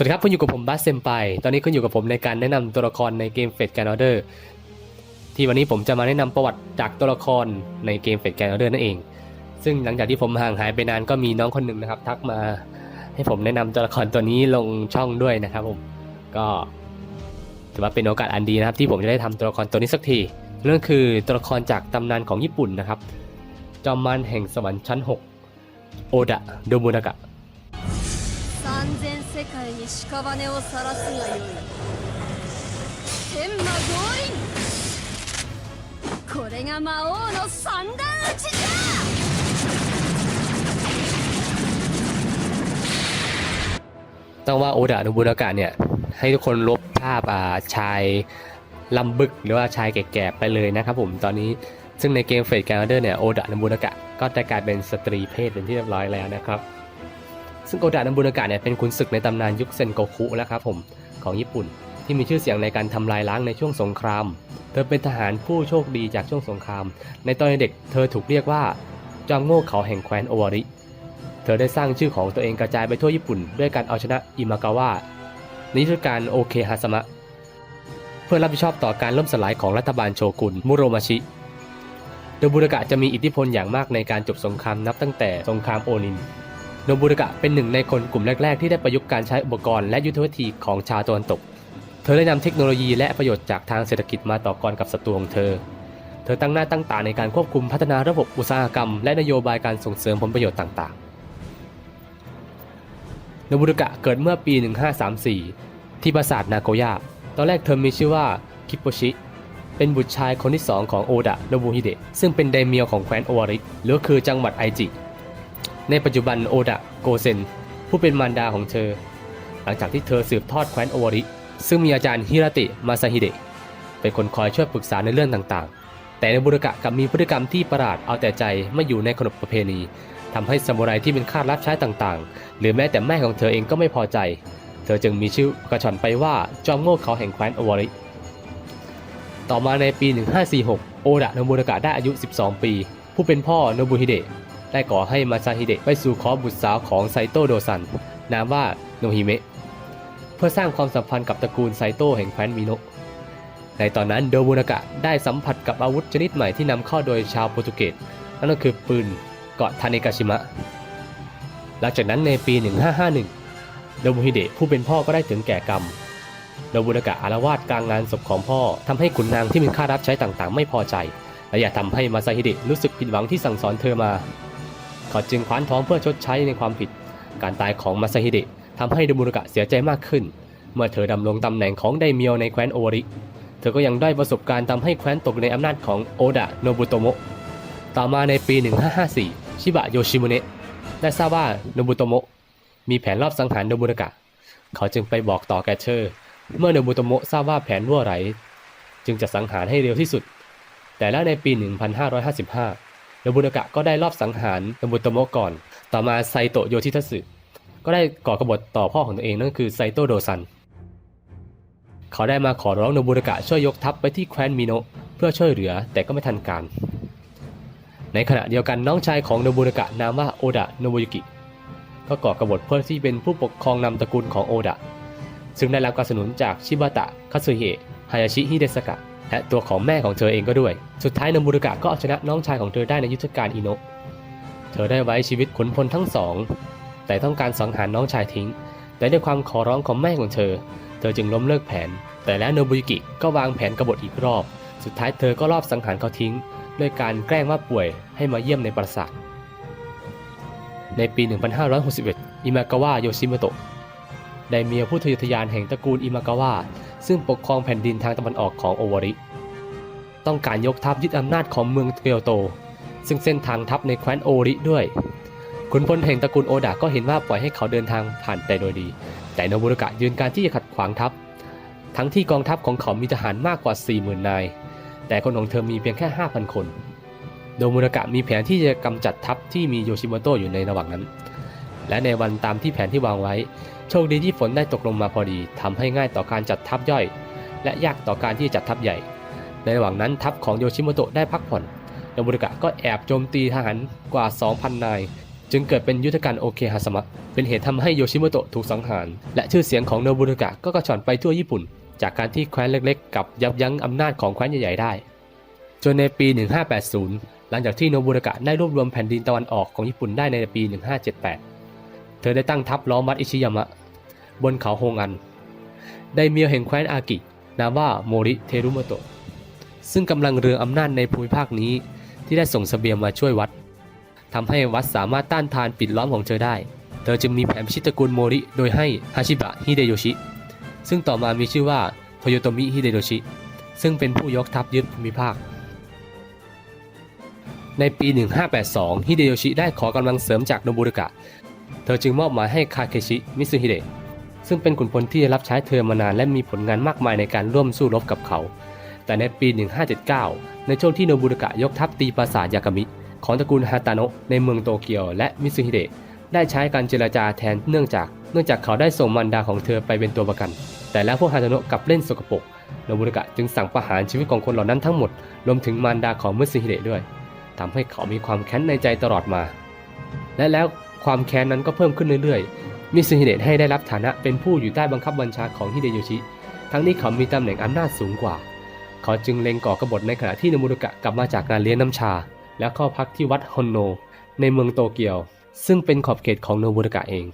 สวัสดีครับคุณอยู่กับผมบัสเซมไปตอนนี้คุณอยู่กับผมในการแนะนำตัวละครในเกมเฟดแกนออเดอร์ที่วันนี้ผมจะมาแนะนำประวัติจากตัวละครในเกมเฟดแกนออเดอร์นั่นเอง ซึ่งหลังจากที่ผมห่างหายไปนานก็มีน้องคนหนึ่งนะครับ ทักมาให้ผมแนะนำตัวละครตัวนี้ลงช่องด้วยนะครับผมก็ถือว่าเป็นโอกาสอันดีนะครับ ที่ผมจะได้ทำตัวละครตัวนี้สักทีนั่นคือตัวละครจากตำนานของญี่ปุ่นนะครับ จอมมารแห่งสวรรค์ชั้น 6 โอดะโดมุนากะ 三千世界に屍を晒すがよい天魔合輪これが魔王の三段打ちじゃ ต้องว่าโอดะนุบุรากะเนี่ย ให้ทุกคนลบภาพอ่าชายลำบึกหรือว่าชายแก่ๆไปเลยนะครับผมตอนนี้ซึ่งในเกมเฟดแกนเดอร์เนี่ยโอดะนุบุรากะก็จะกลายเป็นสตรีเพศเป็นที่เรียบร้อยแล้วนะครับ ซึ่งโอดะนุบุรากะเนี่ยเป็นขุนศึกในตำนานยุคเซนโกคุแล้วครับผมของญี่ปุ่น ที่มีชื่อเสียงในการทำลายล้างในช่วงสงคราม เธอเป็นทหารผู้โชคดีจากช่วงสงคราม ในตอนเด็กเธอถูกเรียกว่าจอมโง่เขาแห่งแคว้นโอวาริ เธอได้สร้างชื่อของตัวเองกระจายไปทั่วญี่ปุ่น ด้วยการเอาชนะอิมากาวะในยุทธการโอเคฮาสมะเพื่อรับผิดชอบต่อการล่มสลายของรัฐบาลโชกุนมุโรมาชิโนบุรกะจะมีอิทธิพลอย่างมากในการจบสงครามนับตั้งแต่สงครามโอนิน โนบุรกะเป็นหนึ่งในคนกลุ่มแรก ๆ ที่ได้ประยุกต์การใช้อุปกรณ์และยุทธวิธีของชาวตะวันตก เธอได้นำเทคโนโลยีและประโยชน์จากทางเศรษฐกิจมาต่อกรกับศัตรูของเธอ เธอตั้งหน้าตั้งตาในการควบคุมพัฒนาระบบอุตสาหกรรม และนโยบายการส่งเสริมผลประโยชน์ต่างๆ โนบุรกะเกิดเมื่อปี 1534 ที่ปราสาทนาโกย่า ตอนแรกเธอมีชื่อว่าคิปโปชิ เป็นบุตรชายคนที่สองของโอดะโนบุฮิเดะซึ่งเป็นไดเมียวของแคว้นโอวาริ หรือคือจังหวัดไอจิ ในปัจจุบันโอดะโกเซน ผู้เป็นมารดาของเธอ หลังจากที่เธอสืบทอดแคว้นโอวาริ ซึ่งมีอาจารย์ฮิราติมาซาฮิเดะเป็นคนคอยช่วยปรึกษาในเรื่องต่างๆ แต่ในบุรกะกลับมีพฤติกรรมที่ประหลาดเอาแต่ใจไม่อยู่ในขนบประเพณีทำให้ซามูไรที่เป็นข้ารับใช้ต่างๆ หรือแม้แต่แม่ของเธอเองก็ไม่พอใจ เธอจึงมีชื่อกระชอนไปว่าจอมโง่เขาแห่งแคว้นโอวาริ ต่อมาในปี 1546 โอดะโนบุรกะได้อายุ 12 ปี ผู้เป็นพ่อโนบุฮิเดะ ได้ก่อให้มาซาฮิเดะไปสู่ขอบุตรสาวของไซโตโดซัน นามว่าโนฮิเมะ เพื่อสร้างความสัมพันธ์กับตระกูลไซโตแห่งแคว้นมิโนะในตอนนั้นโดบุรากะได้สัมผัสกับอาวุธชนิดใหม่ที่นำเข้าโดยชาวโปรตุเกส นั่นก็คือปืนเกาะทาเนกาชิมะ หลังจากนั้นในปี 1551 โดบุฮิเดะผู้เป็นพ่อก็ได้ถึงแก่กรรม โดบุรากะอารวาสกลางงานศพของพ่อทำให้ขุนนางที่เป็นข้ารับใช้ต่างๆ ไม่พอใจและอยากทำให้มาซาฮิเดะรู้สึกผิดหวังที่สั่งสอนเธอมา เขาจึงคว้านท้องเพื่อชดใช้ในความผิด การตายของมาซาฮิเดะทำให้โดบุรากะเสียใจมากขึ้น เมื่อเธอดำรงตำแหน่งของไดเมียวในแคว้นโอริ เธอก็ยังได้ประสบการณ์ทำให้แคว้นตกในอำนาจของโอดะโนบุโตโมะ ต่อมาในปี 1554 ชิบะโยชิมุเนะได้ทราบว่าโนบุโตโมะมีแผนรอบสังหารโนบุรากะ เขาจึงไปบอกต่อแกเชอร์ เมื่อโนบุโตโมะทราบว่าแผนรั่วไหล จึงจะสังหารให้เร็วที่สุด แต่แล้วในปี 1555 โนบุรากะก็ได้รอบสังหารโนบุโตโมะก่อน ต่อมาไซโตะโยชิทัสึก็ได้ก่อกบฏต่อพ่อของตัวเองนั่นคือไซโตโดซัน เขาได้มาขอร้องโนบุรากะช่วยยกทัพไปที่แคว้นมิโนะเพื่อช่วยเหลือแต่ก็ไม่ทันการ ในขณะเดียวกันน้องชายของโนบุรากะนามว่าโอดะโนบุยุกิ ก็ก่อกบฏเพื่อที่เป็นผู้ปกครองนำตระกูลของโอดะ ซึ่งได้รับการสนับสนุนจากชิบะตะคัตสึเฮะฮายาชิฮิเดสกะ และตัวของแม่ของเธอเองก็ด้วย สุดท้ายโนบุรากะก็เอาชนะน้องชายของเธอได้ในยุทธการอิโนะเธอได้ไว้ชีวิตขุนพลทั้งสอง แต่ต้องการสังหารน้องชายทิ้ง แต่ด้วยความขอร้องของแม่ของเธอ เธอจึงล้มเลิกแผน แต่แล้วโนบุยุกิก็วางแผนกบฏอีกรอบ สุดท้ายเธอก็รอบสังหารเขาทิ้ง ด้วยการแกล้งว่าป่วยให้มาเยี่ยมในปราสาท ในปี 1561 อิมากาวะโยชิโมโตะได้เมียผู้ทะยอทะยานแห่งตระกูลอิมากาวะ ซึ่งปกครองแผ่นดินทางตะวันออกของโอวาริ ต้องการยกทัพยึดอำนาจของเมืองเกียวโต ซึ่งเส้นทางทัพในแคว้นโอริด้วยขุนพลแห่งตระกูลโอดะก็เห็นว่าปล่อยให้เขาเดินทางผ่านแต่โดยดี แต่โนบุรากะยืนการที่จะขัดขวางทัพ ทั้งที่กองทัพของเขามีทหารมากกว่า 40,000 นาย แต่คนของเธอมีเพียงแค่ 5,000 คนโดมุรากะมีแผนที่จะกำจัดทัพที่มีโยชิโมโตะอยู่ในระหว่างนั้น และในวันตามที่แผนที่วางไว้ โชคดีที่ฝนได้ตกลงมาพอดีทำให้ง่ายต่อการจัดทัพย่อย และยากต่อการที่จะจัดทัพใหญ่ ในระหว่างนั้นทัพของโยชิโมโตะได้พักผ่อนโนบุรากะก็แอบโจมตีทหารกว่า 2,000 นาย จึงเกิดเป็นยุทธการโอเคฮาสมะ เป็นเหตุทำให้โยชิโมโตะถูกสังหาร และชื่อเสียงของโนบุรุกะก็กระชอนไปทั่วญี่ปุ่น จากการที่แคว้นเล็กๆ กับยับยั้งอำนาจของแคว้นใหญ่ๆได้ จนในปี 1580 หลังจากที่โนบุรุกะได้รวบรวมแผ่นดินตะวันออกของญี่ปุ่นได้ในปี 1578 เธอได้ตั้งทัพล้อมมัดอิชิยามะ บนเขาโฮงัน ไดเมียวแห่งแคว้นอากิ นามว่าโมริเทรุโมโตะ ซึ่งกำลังเรืออำนาจในภูมิภาคนี้ที่ได้ส่งสเสบียงมาช่วยวัด ทำให้วัดสามารถต้านทานปิดล้อมของเธอได้ เธอจึงมีแผนพิชิตระกูลโมริ โดยให้ฮาชิบะฮิเดโยชิ ซึ่งต่อมามีชื่อว่าโทโยโตมิฮิเดโยชิ ซึ่งเป็นผู้ยกทัพยึดภูมิภาคในปี 1582 ฮิเดโยชิได้ขอกำลังเสริมจากโนบุรุกะ เธอจึงมอบหมายให้คาเคชิ มิซุฮิเดะ ซึ่งเป็นขุนพลที่รับใช้เธอมานานและมีผลงานมากมายในการร่วมสู้รบกับเขา แต่ในปี 1579 ในช่วงที่โนบุรกะยกทัพตีปราสาทยากามิ ของตระกูลฮาตาโนะในเมืองโตเกียวและมิซุฮิเดะได้ใช้การเจรจาแทนเนื่องจาก เนื่องจากเขาได้ส่งมันดาของเธอไปเป็นตัวประกัน แต่แล้วพวกฮาตาโนะกลับเล่นสกปรกโนบุรกะจึงสั่งประหารชีวิตของคนเหล่านั้นทั้งหมดรวมถึงมารดาของมิซุฮิเดะด้วยทำให้เขามีความแค้นในใจตลอดมา และแล้วความแค้นนั้นก็เพิ่มขึ้นเรื่อยๆ มิซุฮิเดะให้ได้รับฐานะเป็นผู้อยู่ใต้บังคับบัญชาของฮิเดโยชิ ทั้งนี้เขามีตำแหน่งอำนาจสูงกว่า เขาจึงเล็งก่อกบฏในขณะที่โนบุรุกะกลับมาจากการเลี้ยงน้ำชา แล้วเข้าพักที่วัดฮอนโน ในเมืองโตเกียว ซึ่งเป็นขอบเขตของโนบุรุกะเอง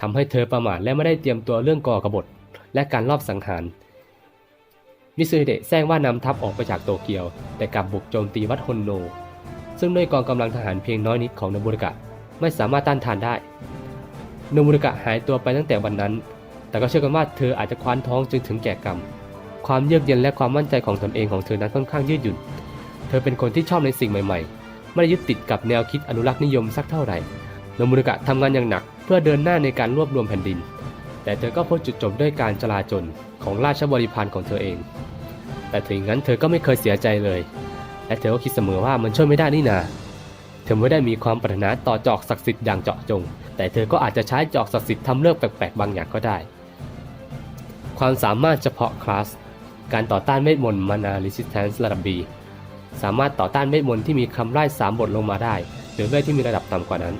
ทำให้เธอประมาทและไม่ได้เตรียมตัวเรื่องก่อกบฏและการลอบสังหาร มิซุฮิเดะแจ้งว่านำทัพออกไปจากโตเกียว แต่กลับบุกโจมตีวัดฮอนโน ซึ่งด้วยกองกำลังทหารเพียงน้อยนิดของโนบุรุกะไม่สามารถต้านทานได้ โนบุรุกะหายตัวไปตั้งแต่วันนั้น แต่ก็เชื่อกันว่าเธออาจจะคว้านท้องจนถึงแก่กรรม ความเยือกเย็นและความมั่นใจของตนเองของเธอนั้นค่อนข้างยืดหยุ่น เธอเป็นคนที่ชอบในสิ่งใหม่ๆ ไม่ได้ยึดติดกับแนวคิดอนุรักษ์นิยมสักเท่าไหร่ โนบุรุกะทำงานอย่างหนักเพื่อเดินหน้าในการรวบรวมแผ่นดิน แต่เธอก็พบจุดจบด้วยการจลาจลของราชบริพารของเธอเอง แต่ถึงงั้นเธอก็ไม่เคยเสียใจเลย และเธอก็คิดเสมอว่ามันช่วยไม่ได้นี่นา เธอไม่ได้มีความปรารถนาต่อจอกศักดิ์สิทธิ์อย่างเจาะจง แต่เธอก็อาจจะใช้จอกศักดิ์สิทธิ์ทำเรื่องแปลกๆบางอย่างก็ได้ ความสามารถเฉพาะคลาส การต่อต้านเวทมนต์มานา resistance ระดับ B สามารถต่อต้านเวทมนต์ที่มีคำไล่3บทลงมาได้ หรือเวทที่มีระดับต่ำกว่านั้น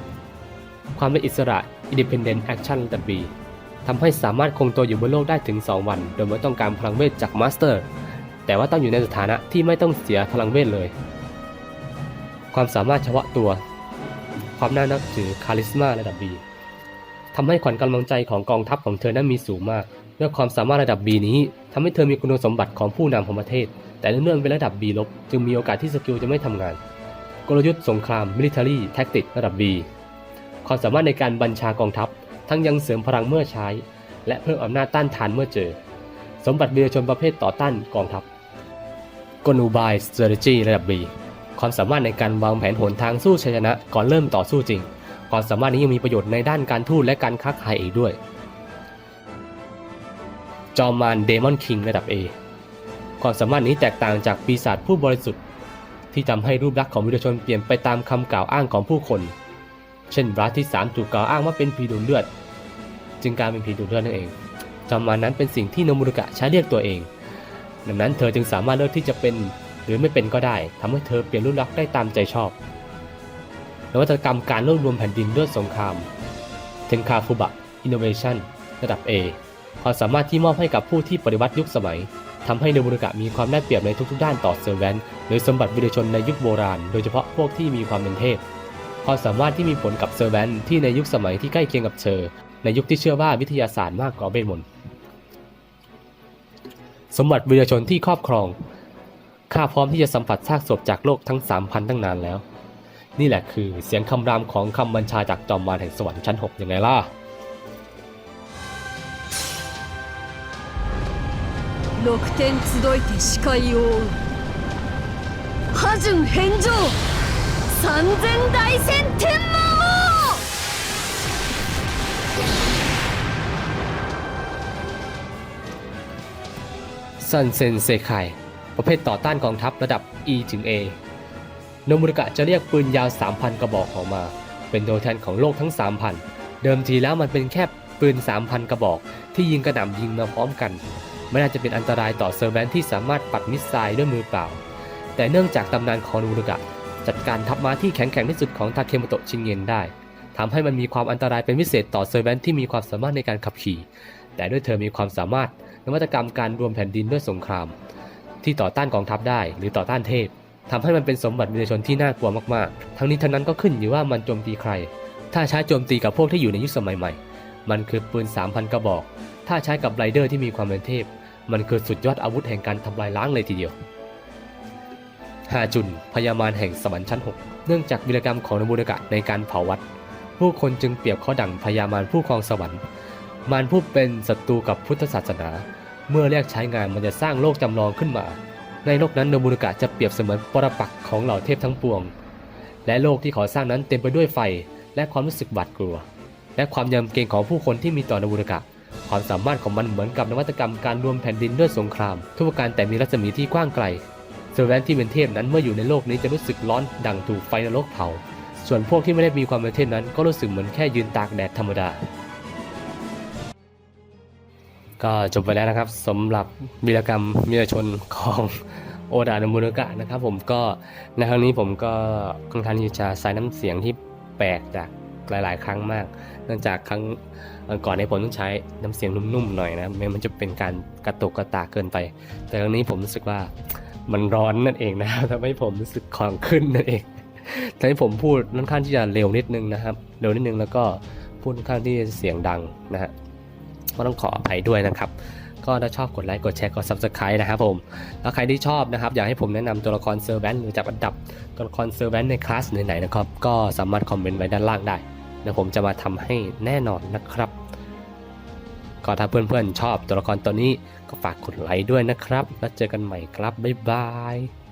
ความเป็นอิสระ independent action ระดับ B ทำให้สามารถคงตัวอยู่บนโลกได้ถึง 2 วัน โดยไม่ต้องการพลังเวทจากมาสเตอร์ แต่ว่าต้องอยู่ในสถานะที่ไม่ต้องเสียพลังเวทเลย ความสามารถเฉพาะตัว ความน่านับถือคาลิสมาระดับ B ทำให้ขวัญกำลังใจของกองทัพของเธอนั้นมีสูงมากด้วยความสามารถระดับ B นี้ทำให้เธอมีคุณสมบัติของผู้นำของประเทศ แต่เนื่องเป็นระดับ B ลบจึงมีโอกาสที่สกิลจะไม่ทำงาน กลยุทธ์สงคราม military tactic ระดับ B ความสามารถในการบัญชากองทัพ ทั้งยังเสริมพลังเมื่อใช้ และเพิ่มอำนาจต้านทานเมื่อเจอ สมบัติวีรชนประเภทต่อต้านกองทัพกลอุบาย strategy ระดับ B ความสามารถในการวางแผนหนทางสู้ชัยชนะก่อนเริ่มต่อสู้จริง ความสามารถนี้ยังมีประโยชน์ในด้านการทูตและการค้าขายอีกด้วย จอมมารเดมอนคิงระดับ A ความสามารถนี้แตกต่างจากปีศาจผู้บริสุทธิ์ ที่ทำให้รูปลักษณ์ของวิรชนเปลี่ยนไปตามคำกล่าวอ้างของผู้คน เช่นบรัสที่3ถูกกล่าวอ้างว่าเป็นผีดูดเลือด จึงกลารเป็นผีดูดเลือดนั่นเองจอมมารนั้นเป็นสิ่งที่โนมุรุกะใช้เรียกตัวเอง ดังนั้นเธอจึงสามารถเลือกที่จะเป็น หรือไม่เป็นก็ได้ทำให้เธอเปลี่ยนรูปลักษณ์ได้ตามใจชอบนวัตกรรมการรวบรวมแผ่นดินด้วยสงครามเทนคาฟุบะ Innovation ระดับ A ความสามารถที่มอบให้กับผู้ที่ปฏิวัติยุคสมัยทำให้โนบุรกะมีความได้เปรียบในทุกๆด้านต่อเซอร์แวนหรือสมบัติวิรชนในยุคโบราณ โดยเฉพาะพวกที่มีความเป็นเทพความสามารถที่มีผลกับเซอร์แวนที่ในยุคสมัยที่ใกล้เคียงกับเธอในยุคที่เชื่อว่าวิทยาศาสตร์มากกว่าเวทมนสมบัติวิรชนที่ครอบครอง ข้าพร้อมที่จะสัมผัสซากศพจากโลกทั้ง 3,000 ตั้งนานแล้ว นี่แหละคือเสียงคำรามของคำบัญชาจากจอมมารแห่งสวรรค์ชั้น 6 ยังไงล่ะ 六天集いて視界を追う波順返上三千大戦天魔王ซันเซนเซไค ประเภทต่อต้านกองทัพระดับ E ถึง A โนมุรุกะจะเรียกปืนยาว 3,000 กระบอกออกมา เป็นตัวแทนของโลกทั้ง 3,000 เดิมทีแล้วมันเป็นแค่ปืน 3,000 กระบอก ที่ยิงกระหน่ำยิงมาพร้อมกัน ไม่น่าจะเป็นอันตรายต่อเซอร์แวนที่สามารถปัดมิสไซล์ด้วยมือเปล่า แต่เนื่องจากตำนานของโนมุรุกะ จัดการทัพม้าที่แข็งแกร่งที่สุดของทาเคโมโตะชินเงนได้ทำให้มันมีความอันตรายเป็นพิเศษต่อเซอร์แวนที่มีความสามารถในการขับขี่ แต่ด้วยเธอมีความสามารถนวัตกรรมการรวมแผ่นดินด้วยสงคราม ที่ต่อต้านกองทัพได้ หรือต่อต้านเทพทำให้มันเป็นสมบัติวิญญาชนที่น่ากลัวมากๆ ทั้งนี้ทั้งนั้นก็ขึ้นอยู่ว่ามันโจมตีใคร ถ้าใช้โจมตีกับพวกที่อยู่ในยุคสมัยใหม่ มันคือปืน 3,000 กระบอก ถ้าใช้กับไรเดอร์ที่มีความเป็นเทพ มันคือสุดยอดอาวุธแห่งการทำลายล้างเลยทีเดียวฮาจุนพญามารแห่งสวรรค์ชั้น 6 เนื่องจากวิรกรรมของนบูรกะในการเผาวัด ผู้คนจึงเปรียบเขาดังพญามารผู้ครองสวรรค์ มารผู้เป็นศัตรูกับพุทธศาสนา เมื่อเรียกใช้งานมันจะสร้างโลกจำลองขึ้นมา ในโลกนั้นโนบุรกะจะเปรียบเสมือนปรปักษ์ของเหล่าเทพทั้งปวง และโลกที่ขอสร้างนั้นเต็มไปด้วยไฟ และความรู้สึกหวาดกลัว และความยำเกรงของผู้คนที่มีต่อโนบุรกะความสามารถของมันเหมือนกับนวัตกรรมการรวมแผ่นดินด้วยสงคราม ทุกประการแต่มีรัศมีที่กว้างไกลเซอร์แวนที่เป็นเทพนั้นเมื่ออยู่ในโลกนี้จะรู้สึกร้อนดังถูกไฟนรกเผา ส่วนพวกที่ไม่ได้มีความเป็นเทพนั้นก็รู้สึกเหมือนแค่ยืนตากแดดธรรมดา ก็จบไปแล้วนะครับสำหรับวีรกรรมวีรชนของโอดาโนบุรกะนะครับ ผมก็ในครั้งนี้ผมก็ค่อนข้างที่จะใส่น้ำเสียงที่แปลกจากหลายๆ ครั้งมาก เนื่องจากครั้งก่อนในผมต้องใช้น้ำเสียงนุ่มๆหน่อยนะไม่งั้นมันจะเป็นการกระตุกกระตากเกินไป แต่ครั้งนี้ผมรู้สึกว่ามันร้อนนั่นเองนะทำให้ผมรู้สึกของขึ้นนั่นเองทำให้ผมพูดค่อนข้างที่จะเร็วนิดนึงนะครับ เร็วนิดนึงแล้วก็พูดค่อนข้างที่จะเสียงดังนะฮะ ก็ต้องขออภัยด้วยนะครับ ก็ถ้าชอบกดไลค์กดแชร์กด subscribe นะครับผม แล้วใครที่ชอบนะครับ อยากให้ผมแนะนำตัวละครเซอร์แวนหรือจับอันดับตัวละครเซอร์แวนในคลาสไหนๆนะครับ ก็สามารถคอมเมนต์ไว้ด้านล่างได้เดี๋ยวผมจะมาทำให้แน่นอนนะครับ ก็ถ้าเพื่อนๆชอบตัวละครตัวนี้ก็ฝากกดไลค์ด้วยนะครับ แล้วเจอกันใหม่ครับบ๊ายบาย